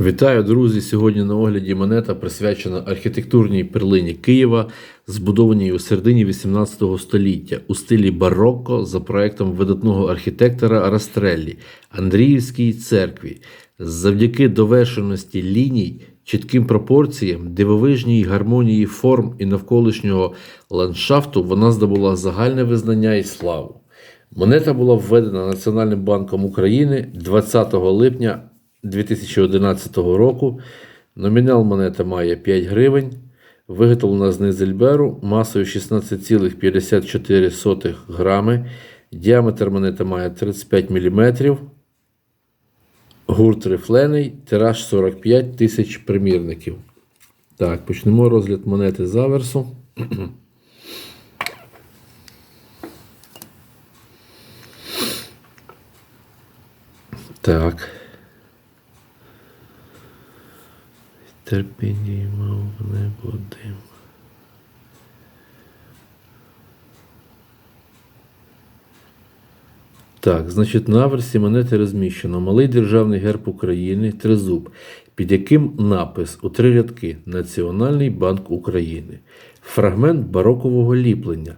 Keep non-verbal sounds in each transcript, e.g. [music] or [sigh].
Вітаю, друзі! Сьогодні на огляді монета присвячена архітектурній перлині Києва, збудованій у середині 18 століття у стилі барокко за проектом видатного архітектора Растреллі Андріївській церкві. Завдяки довершеності ліній, чітким пропорціям, дивовижній гармонії форм і навколишнього ландшафту вона здобула загальне визнання і славу. Монета була введена Національним банком України 20 липня 2011 року. Номінал монета має 5 гривень. Виготовлена з низельберу масою 16,54 грами. Діаметр монети має 35 мм. Гурт рифлений, тираж 45 тисяч примірників. Так, почнемо розгляд монети з аверсу. [clears throat] Так. Терпіння мав не будем. Так, значить, на версі монети розміщено малий державний герб України, тризуб, під яким напис у три рядки Національний банк України, фрагмент барокового ліплення,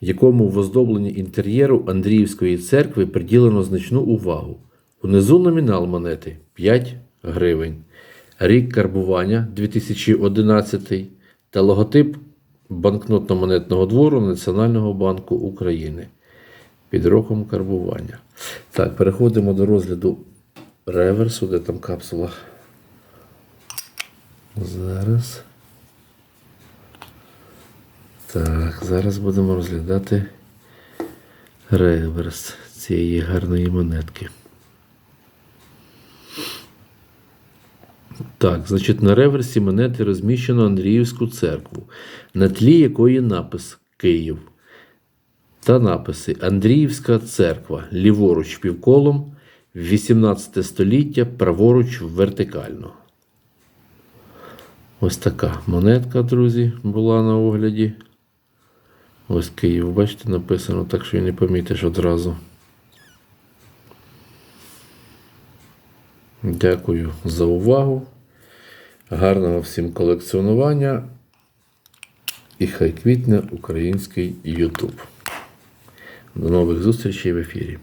якому в оздобленні інтер'єру Андріївської церкви приділено значну увагу. Унизу номінал монети 5 гривень, рік карбування 2011 та логотип банкнотно-монетного двору Національного банку України під роком карбування. Так, переходимо до розгляду реверсу, де там капсула. Зараз. Так, зараз будемо розглядати реверс цієї гарної монетки. Так, значить, на реверсі монети розміщено Андріївську церкву, на тлі якої напис Київ. Та написи Андріївська церква ліворуч півколом, 18 століття, праворуч вертикально. Ось така монетка, друзі, була на огляді. Ось Київ, бачите, написано, так що і не помітиш одразу. Дякую за увагу. Гарного всім колекціонування. І хай квітне український YouTube. До нових зустрічей в ефірі.